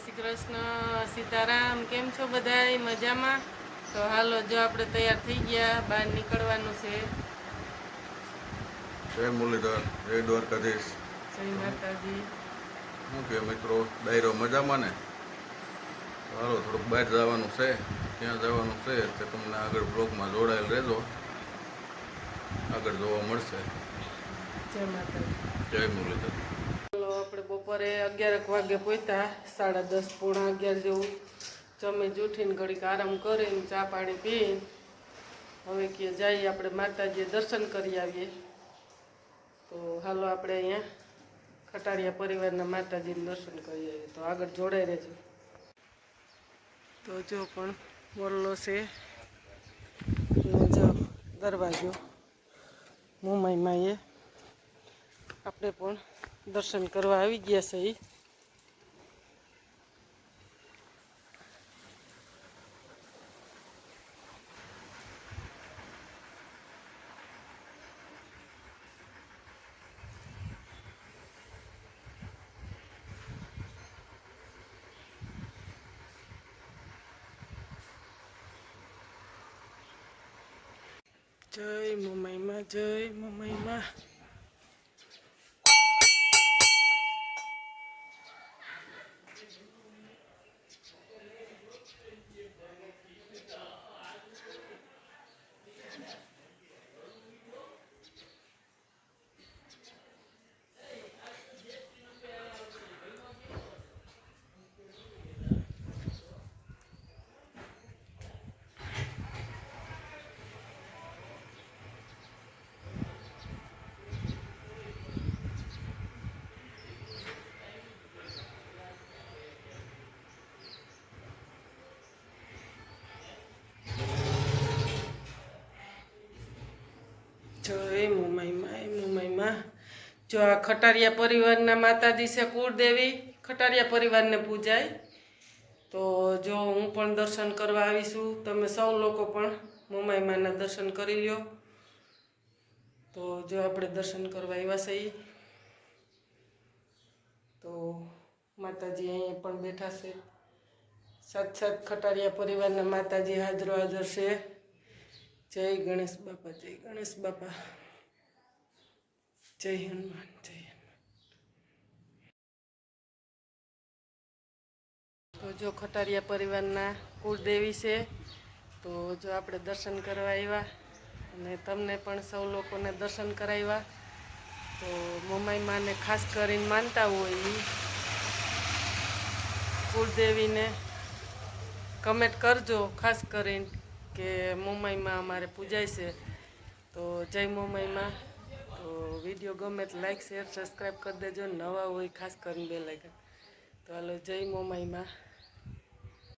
શ્રી કૃષ્ણ સીતારામ કેમ છો બધા મજામાં? તો હાલો જો આપણે તૈયાર થઈ ગયા બહાર નીકળવાનું છે. જય મુરલીધર જય દ્વારકાધીશ. જય માતાજી શું કે મિત્રો ડાયરો મજામાં ને? હાલો થોડુંક બહાર જવાનું છે ત્યાં જવાનું છે તે તમને આગળ બ્લોગમાં જોડાયેલ રહેજો. આગળ જોવા મળશે. જય માતાજી. જય મુરલીધર. આપણે બપોરે અગિયારક વાગે પહોંચ્યા સાડા દસ પોણા અગિયાર જેવું. જમી જૂઠીને ઘડીક આરામ કરીને ચા પાણી પીને હવે કે જઈએ આપણે માતાજીએ દર્શન કરી આવીએ. તો હાલો આપણે અહીંયા ખટારિયા પરિવારના માતાજીને દર્શન કરી આવીએ. તો આગળ જોડાઈ રહેજો. તો જો પણ મોરલો છે. ને જો દરવાજો મુંબઈમાં એ આપણે પણ દર્શન કરવા આવી ગયા છે ઈ. જય મુંબઈમાં જય મુંબઈમાં જય મુંબઈમાં એ મુંબઈમાં જો આ ખટારિયા પરિવારના માતાજી છે કુળદેવી, ખટારિયા પરિવારને પૂજાય. તો જો હું પણ દર્શન કરવા આવીશું તમે સૌ લોકો પણ મુંબઈમાંના દર્શન કરી લ્યો. તો જો આપણે દર્શન કરવા આવ્યા છે તો માતાજી અહીંયા પણ બેઠા છે. સાત સાત ખટારિયા પરિવારના માતાજી હાજરો હાજર છે. જય ગણેશ બાપા, જય ગણેશ બાપા. જય હનુમાન, જય તો જો ખટારિયા પરિવારના કુળદેવી છે, તો જો આપણે દર્શન કરવા આવ્યા અને તમને પણ સૌ લોકોને દર્શન કરાવ્યા, તો મુંબઈમાં માને ખાસ કરીને માનતા હોય કુળદેવીને. કમેન્ટ કરજો, ખાસ કરીને કે મુંબઈમાં અમારે પૂજાય છે. તો જય મુંબઈમાં. તો વીડિયો ગમે તો લાઈક શેર સબસ્ક્રાઈબ કરી દેજો. નવા હોય ખાસ કરીને બે લાગ્યા. તો હાલો, જય મુંબઈમાં.